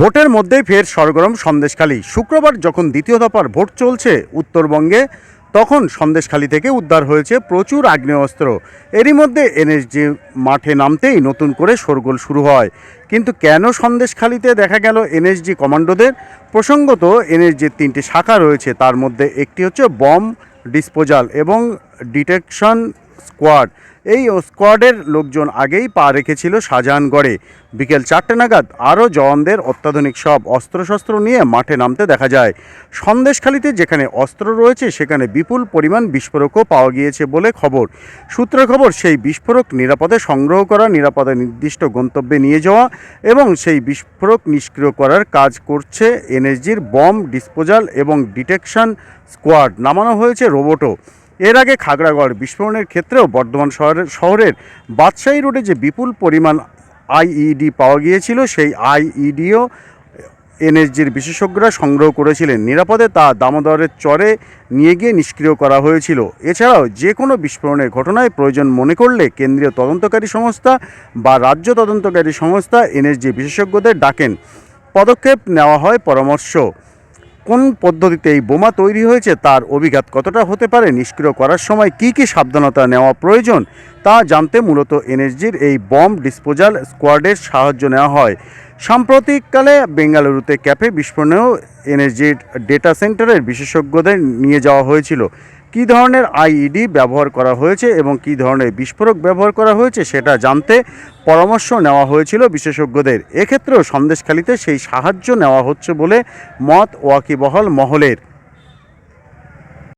ভোটের মধ্যেই ফের সরগরম সন্দেশখালী। শুক্রবার যখন দ্বিতীয় দফার ভোট চলছে উত্তরবঙ্গে, তখন সন্দেশখালী থেকে উদ্ধার হয়েছে প্রচুর আগ্নেয়াস্ত্র। এরই মধ্যে এনএসজি মাঠে নামতেই নতুন করে শোরগোল শুরু হয়। কিন্তু কেন সন্দেশখালীতে দেখা গেল এনএসজি কমান্ডোদের? প্রসঙ্গত, এনএসজির তিনটি শাখা রয়েছে। তার মধ্যে একটি হচ্ছে বম ডিসপোজাল এবং ডিটেকশন স্কোয়াড। এই স্কোয়াডের লোকজন আগেই পা রেখেছিল শাহজাহানগড়ে। বিকেল চারটে নাগাদ আরও জওয়ানদের অত্যাধুনিক সব অস্ত্রশস্ত্র নিয়ে মাঠে নামতে দেখা যায়। সন্দেশখালিতে যেখানে অস্ত্র রয়েছে, সেখানে বিপুল পরিমাণ বিস্ফোরকও পাওয়া গিয়েছে বলে খবর। সূত্রে খবর, সেই বিস্ফোরক নিরাপদে সংগ্রহ করা, নিরাপদে নির্দিষ্ট গন্তব্যে নিয়ে যাওয়া এবং সেই বিস্ফোরক নিষ্ক্রিয় করার কাজ করছে এনএসজির বম ডিসপোজাল এবং ডিটেকশন স্কোয়াড। নামানো হয়েছে রোবটও। এর আগে খাগড়াগড় বিস্ফোরণের ক্ষেত্রেও বর্ধমান শহরের শহরের বাদশাহী রোডে যে বিপুল পরিমাণ আইইডি পাওয়া গিয়েছিল, সেই আইইডিও এনএসজির বিশেষজ্ঞরা সংগ্রহ করেছিলেন। নিরাপদে তা দামোদরের চরে নিয়ে গিয়ে নিষ্ক্রিয় করা হয়েছিল। এছাড়াও যে কোনো বিস্ফোরণের ঘটনায় প্রয়োজন মনে করলে কেন্দ্রীয় তদন্তকারী সংস্থা বা রাজ্য তদন্তকারী সংস্থা এনএসজি বিশেষজ্ঞদের ডাকেন। পদক্ষেপ নেওয়া হয় পরামর্শ কোন পদ্ধতিতে এই বোমা তৈরি হয়েছে তার অভিঘাত কতটা হতে পারে, নিষ্ক্রিয় করার সময় কি কি সাবধানতা নেওয়া প্রয়োজন তা জানতে মূলত এনএসজির এই বম ডিসপোজাল স্কোয়াডের সাহায্য নেওয়া হয়। সাম্প্রতিককালে বেঙ্গালুরুতে ক্যাফে বিস্ফোরণেও এনএসজির ডেটা সেন্টারের বিশেষজ্ঞদের নিয়ে যাওয়া হয়েছিল। কী ধরনের আইইডি ব্যবহার করা হয়েছে এবং কি ধরনের বিস্ফোরক ব্যবহার করা হয়েছে সেটা জানতে পরামর্শ নেওয়া হয়েছিল বিশেষজ্ঞদের। এক্ষেত্রেও সন্দেশখালিতে সেই সাহায্য নেওয়া হচ্ছে বলে মত ওয়াকিবহল মহলের।